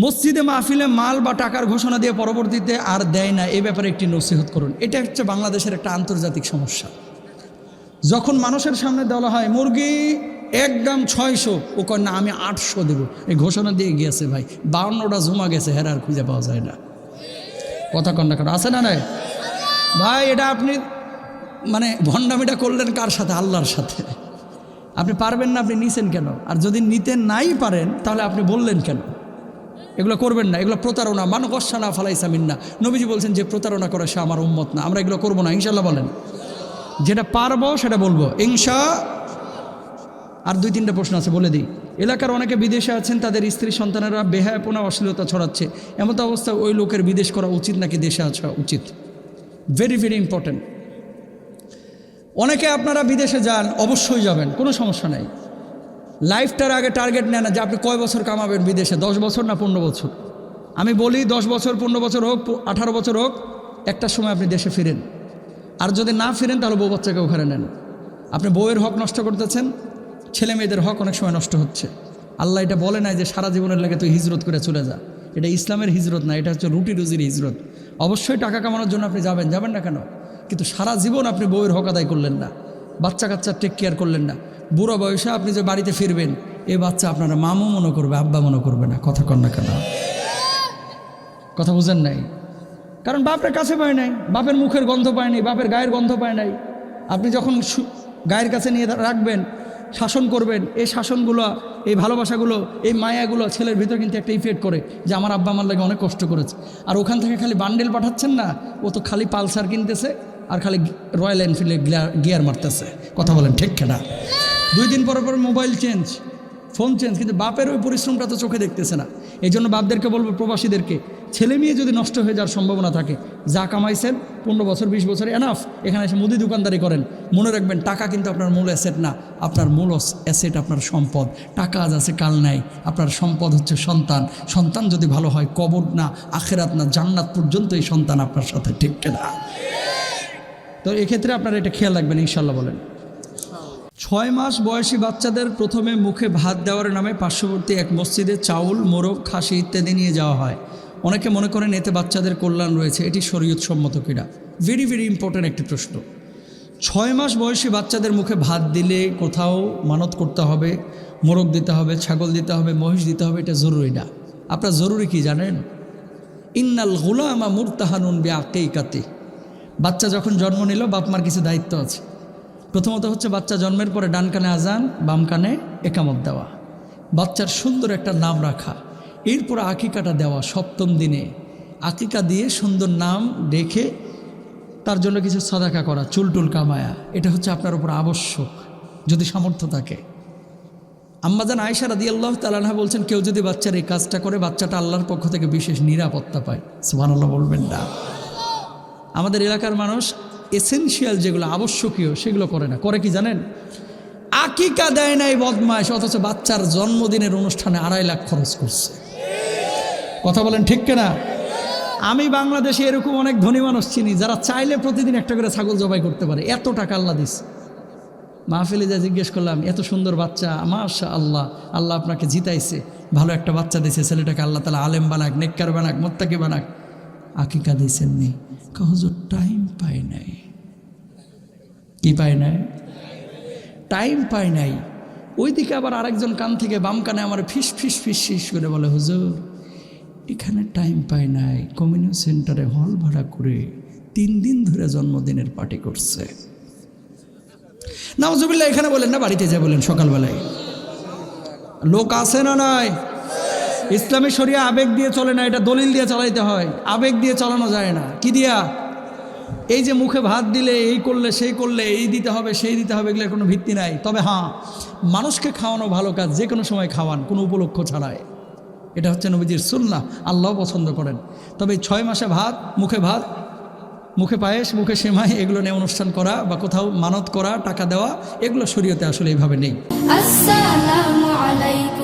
মসজিদে মাহফিলে মাল বা টাকার ঘোষণা দিয়ে পরবর্তীতে আর দেয় না, এ ব্যাপারে একটি নসিহত করুন। এটা হচ্ছে বাংলাদেশের একটা আন্তর্জাতিক সমস্যা। যখন মানুষের সামনে দেওয়া হয়, মুরগি একদম ছয়শো ও কয়, না, আমি আটশো দেবো। এই ঘোষণা দিয়ে গিয়েছে ভাই। বাউন্নটা জমা গেছে, হেরা আর খুঁজে পাওয়া যায় না। কথা কন্যা কেন, আছে না নাই? ভাই, এটা আপনি মানে ভণ্ডামিটা করলেন কার সাথে? আল্লাহর সাথে। আপনি পারবেন না, আপনি নিছেন কেন? আর যদি নিতে নাই পারেন, তাহলে আপনি বললেন কেন? এগুলো করবেন না, এগুলো প্রতারণা। মান গসানা ফালাইসামিন না নবীজি বলছেন, যে প্রতারণা করে সে আমার উম্মত না। আমরা এগুলো করব না ইনশাল্লাহ বলেন। যেটা পারব সেটা বলব। ইনশা, আর দুই তিনটা প্রশ্ন আছে, বলে দিই। এলাকার অনেকে বিদেশে আছেন, তাদের স্ত্রী সন্তানেরা বেহায়াপনা, অশ্লীলতা ছড়াচ্ছে। এমতো অবস্থা, ওই লোকের বিদেশ করা উচিত নাকি দেশে আসা উচিত? ভেরি ভেরি ইম্পর্ট্যান্ট অনেকে আপনারা বিদেশে যান, অবশ্যই যাবেন, কোনো সমস্যা নাই। লাইফটার আগে টার্গেট নেয় না যে আপনি কয় বছর কামাবেন বিদেশে? দশ বছর না পনেরো বছর? আমি বলি দশ বছর, পনেরো বছর হোক, আঠারো বছর হোক, একটা সময় আপনি দেশে ফিরেন। আর যদি না ফিরেন, তাহলে বউ বাচ্চাকে ওখানে নেন। আপনি বউয়ের হক নষ্ট করতেছেন, ছেলে মেয়েদের হক অনেক সময় নষ্ট হচ্ছে। আল্লাহ এটা বলে নাই যে সারা জীবনের লাগে তুই হিজরত করে চলে যা। এটা ইসলামের হিজরত না, এটা হচ্ছে রুটি রুজির হিজরত। অবশ্যই টাকা কামানোর জন্য আপনি যাবেন যাবেন না কেন? কিন্তু সারা জীবন আপনি বউয়ের হক আদায় করলেন না। বাচ্চা কাচ্চা টেক কেয়ার করলেন না। বুড়ো বয়সে আপনি যে বাড়িতে ফিরবেন, এ বাচ্চা আপনারা মামু মনে করবে, আব্বা মনে করবে না, কথা কন না কেন। কথা বুঝেন নাই? কারণ বাপের কাছে পায় নাই, বাপের মুখের গন্ধ পায় নাই, বাপের গায়ের গন্ধ পায় নাই। আপনি যখন গায়ের কাছে নিয়ে রাখবেন, শাসন করবেন, এই শাসনগুলো, এই ভালোবাসাগুলো, এই মায়াগুলো ছেলের ভিতর কিন্তু একটা ইফেক্ট করে যে আমার আব্বা আমার লাগে অনেক কষ্ট করেছে। আর ওখান থেকে খালি বান্ডেল পাঠাচ্ছেন না, ও তো খালি পালসার কিনতেছে আর খালি রয়্যাল এনফিল্ডে গিয়ার মারতেছে। কথা বলেন ঠিক কেনা? দুই দিন পর পর মোবাইল চেঞ্জ ফোন চেঞ্জ কিন্তু বাপের ওই পরিশ্রমটা তো চোখে দেখতেছে না। এই জন্য বাপদেরকে বলব, প্রবাসীদেরকে, ছেলে মেয়ে যদি নষ্ট হয়ে যাওয়ার সম্ভাবনা থাকে, যা কামাইছেন, পনেরো বছর, বিশ বছর এনাফ এখানে এসে মুদি দোকানদারি করেন। মনে রাখবেন, টাকা কিন্তু আপনার মূল অ্যাসেট না, আপনার মূল অ্যাসেট আপনার সম্পদ। টাকা আজ আছে, কাল নাই। আপনার সম্পদ হচ্ছে সন্তান। সন্তান যদি ভালো হয়, কবর না, আখেরাত না, জান্নাত পর্যন্ত এই সন্তান আপনার সাথে ঠিক না। তো এক্ষেত্রে আপনারা এটা খেয়াল রাখবেন ইনশাল্লাহ বলেন। ছয় মাস বয়সী বাচ্চাদের প্রথমে মুখে ভাত দেওয়ার নামে পার্শ্ববর্তী এক মসজিদে চাউল, মোরগ, খাসি ইত্যাদি নিয়ে যাওয়া হয়। অনেকে মনে করেন এতে বাচ্চাদের কল্যাণ রয়েছে। এটি শরীয়ত সম্মত ক্রীড়া ভেরি ভেরি ইম্পর্ট্যান্ট একটি প্রশ্ন। ছয় মাস বয়সী বাচ্চাদের মুখে ভাত দিলে কোথাও মানত করতে হবে, মোরগ দিতে হবে, ছাগল দিতে হবে, মহিষ দিতে হবে, এটা জরুরি না। আপনার জরুরি কি জানেন? ইন্নাল গুলামা মুরতাহানুন বে আকেইকাতে বাচ্চা যখন জন্ম নিল, বাপ মার কিছু দায়িত্ব আছে। প্রথমত হচ্ছে বাচ্চা জন্মের পরে ডান কানে আজান, বাম কানে একামত দেওয়া। বাচ্চার সুন্দর একটা নাম রাখা। এরপর আকিকাটা দেওয়া সপ্তম দিনে। আকিকা দিয়ে সুন্দর নাম রেখে তার জন্য কিছু সদাকা করা, চুলটুল কামায়া। এটা হচ্ছে আপনার উপর আবশ্যক, যদি সামর্থ্য থাকে। আম্মাজান আয়সা রাদি আল্লাহ তালাহা বলছেন, কেউ যদি বাচ্চার এই কাজটা করে, বাচ্চাটা আল্লাহর পক্ষ থেকে বিশেষ নিরাপত্তা পায়। আল্লাহ বলবেন না। আমাদের এলাকার মানুষ এসেনশিয়াল যেগুলো আবশ্যকীয়, সেগুলো করে না। করে কি জানেন? আকিকা দেয় নাই বদমাইশ, অথচ বাচ্চার জন্মদিনের অনুষ্ঠানে আড়াই লাখ খরচ করছে। কথা বলেন ঠিক কিনা? আমি বাংলাদেশে এরকম অনেক ধনী মানুষ চিনি, যারা চাইলে প্রতিদিন একটা করে ছাগল জবাই করতে পারে। এত টাকা আল্লাহ দিস মাহফিলে যা জিজ্ঞেস করলাম, এত সুন্দর বাচ্চা মাশা আল্লাহ আল্লাহ আপনাকে জিতাইছে। ভালো একটা বাচ্চা দিয়েছে ছেলেটাকে আল্লাহ তালা আলেম বানাক, নেককার বানাক, মোত্তাকে বানাক। আকিকা দিয়েছেন নি হুজুর টাইম পাই নাই। কি পায় নাই? টাইম পাই নাই। ওইদিকে আবার আরেকজন কান থেকে বাম কানে আমার ফিস ফিস ফিস ফিস করে বলে, হুজুর, এখানে টাইম পাই নাই। কমিউনিটি সেন্টারে হল ভাড়া করে তিন দিন ধরে জন্মদিনের পার্টি করছে। নামজুবিল্লাহ এখানে বলেন না, বাড়িতে যা বলেন সকালবেলায়। লোক আছে না নয় ইসলামী শরিয়া আবেগ দিয়ে চলে না, এটা দলিল দিয়ে চালাইতে হয়। আবেগ দিয়ে চালানো যায় না। কি দিয়া? এই যে মুখে ভাত দিলে এই করলে সেই করলে, এই দিতে হবে, সেই দিতে হবে, এগুলোর কোনো ভিত্তি নাই। তবে হ্যাঁ মানুষকে খাওয়ানো ভালো কাজ যে কোনো সময় খাওয়ান, কোনো উপলক্ষ ছাড়ায় এটা হচ্ছে নবীজির সুল্লাহ আল্লাহ পছন্দ করেন। তবে ছয় মাসে ভাত, মুখে ভাত, মুখে পায়েস, মুখে সেমাই, এগুলো নিয়ে অনুষ্ঠান করা বা কোথাও মানত করা, টাকা দেওয়া, এগুলো শরীয়তে আসলে এইভাবে নেই। আসসালামু আলাইকুম।